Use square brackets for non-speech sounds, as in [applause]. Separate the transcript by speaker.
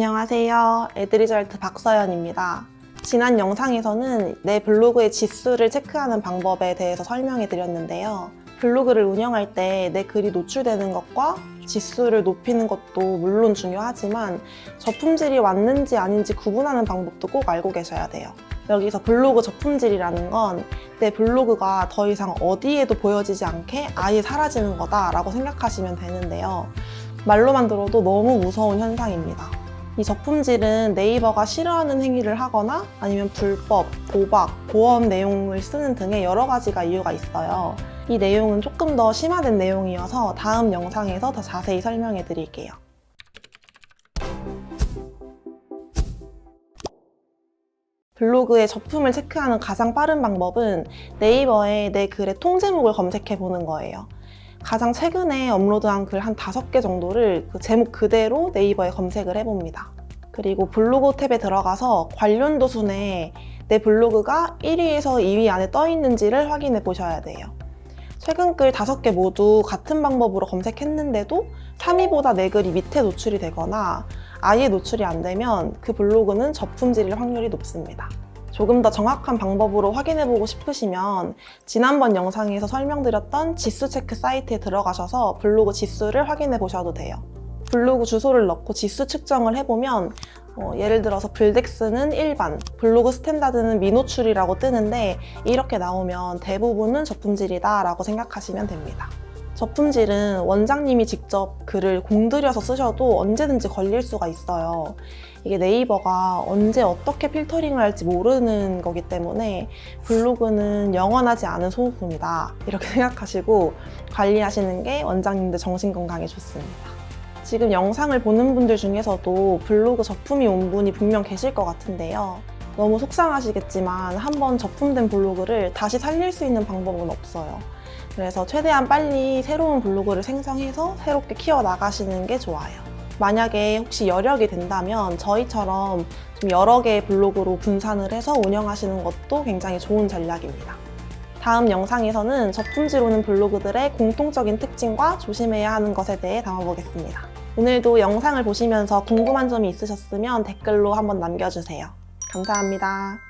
Speaker 1: 안녕하세요. 에드리절트 박서연입니다. 지난 영상에서는 내 블로그의 지수를 체크하는 방법에 대해서 설명해 드렸는데요. 블로그를 운영할 때 내 글이 노출되는 것과 지수를 높이는 것도 물론 중요하지만 저품질이 왔는지 아닌지 구분하는 방법도 꼭 알고 계셔야 돼요. 여기서 블로그 저품질이라는 건 내 블로그가 더 이상 어디에도 보여지지 않게 아예 사라지는 거다라고 생각하시면 되는데요. 말로만 들어도 너무 무서운 현상입니다. 이 저품질은 네이버가 싫어하는 행위를 하거나 아니면 불법, 도박, 보험 내용을 쓰는 등의 여러 가지가 이유가 있어요. 이 내용은 조금 더 심화된 내용이어서 다음 영상에서 더 자세히 설명해 드릴게요. 블로그의 저품을 체크하는 가장 빠른 방법은 네이버에 내 글의 통제목을 검색해 보는 거예요. 가장 최근에 업로드한 글 한 다섯 개 정도를 그 제목 그대로 네이버에 검색을 해봅니다. 그리고 블로그 탭에 들어가서 관련도 순에 내 블로그가 1위에서 2위 안에 떠 있는지를 확인해 보셔야 돼요. 최근 글 다섯 개 모두 같은 방법으로 검색했는데도 3위보다 내 글이 밑에 노출이 되거나 아예 노출이 안 되면 그 블로그는 저품질일 확률이 높습니다. 조금 더 정확한 방법으로 확인해보고 싶으시면 지난번 영상에서 설명드렸던 지수 체크 사이트에 들어가셔서 블로그 지수를 확인해 보셔도 돼요. 블로그 주소를 넣고 지수 측정을 해보면 어, 예를 들어서 블덱스는 일반, 블로그 스탠다드는 미노출이라고 뜨는데 이렇게 나오면 대부분은 저품질이다 라고 생각하시면 됩니다. 저품질은 원장님이 직접 글을 공들여서 쓰셔도 언제든지 걸릴 수가 있어요. 이게 네이버가 언제 어떻게 필터링을 할지 모르는 거기 때문에 블로그는 영원하지 않은 소모품이다. 이렇게 [laughs] 생각하시고 관리하시는 게 원장님들 정신 건강에 좋습니다. 지금 영상을 보는 분들 중에서도 블로그 저품이 온 분이 분명 계실 것 같은데요. 너무 속상하시겠지만 한번 저품된 블로그를 다시 살릴 수 있는 방법은 없어요. 그래서 최대한 빨리 새로운 블로그를 생성해서 새롭게 키워 나가시는 게 좋아요. 만약에 혹시 여력이 된다면 저희처럼 좀 여러 개의 블로그로 분산을 해서 운영하시는 것도 굉장히 좋은 전략입니다. 다음 영상에서는 저품질 오는 블로그들의 공통적인 특징과 조심해야 하는 것에 대해 담아보겠습니다. 오늘도 영상을 보시면서 궁금한 점이 있으셨으면 댓글로 한번 남겨주세요. 감사합니다.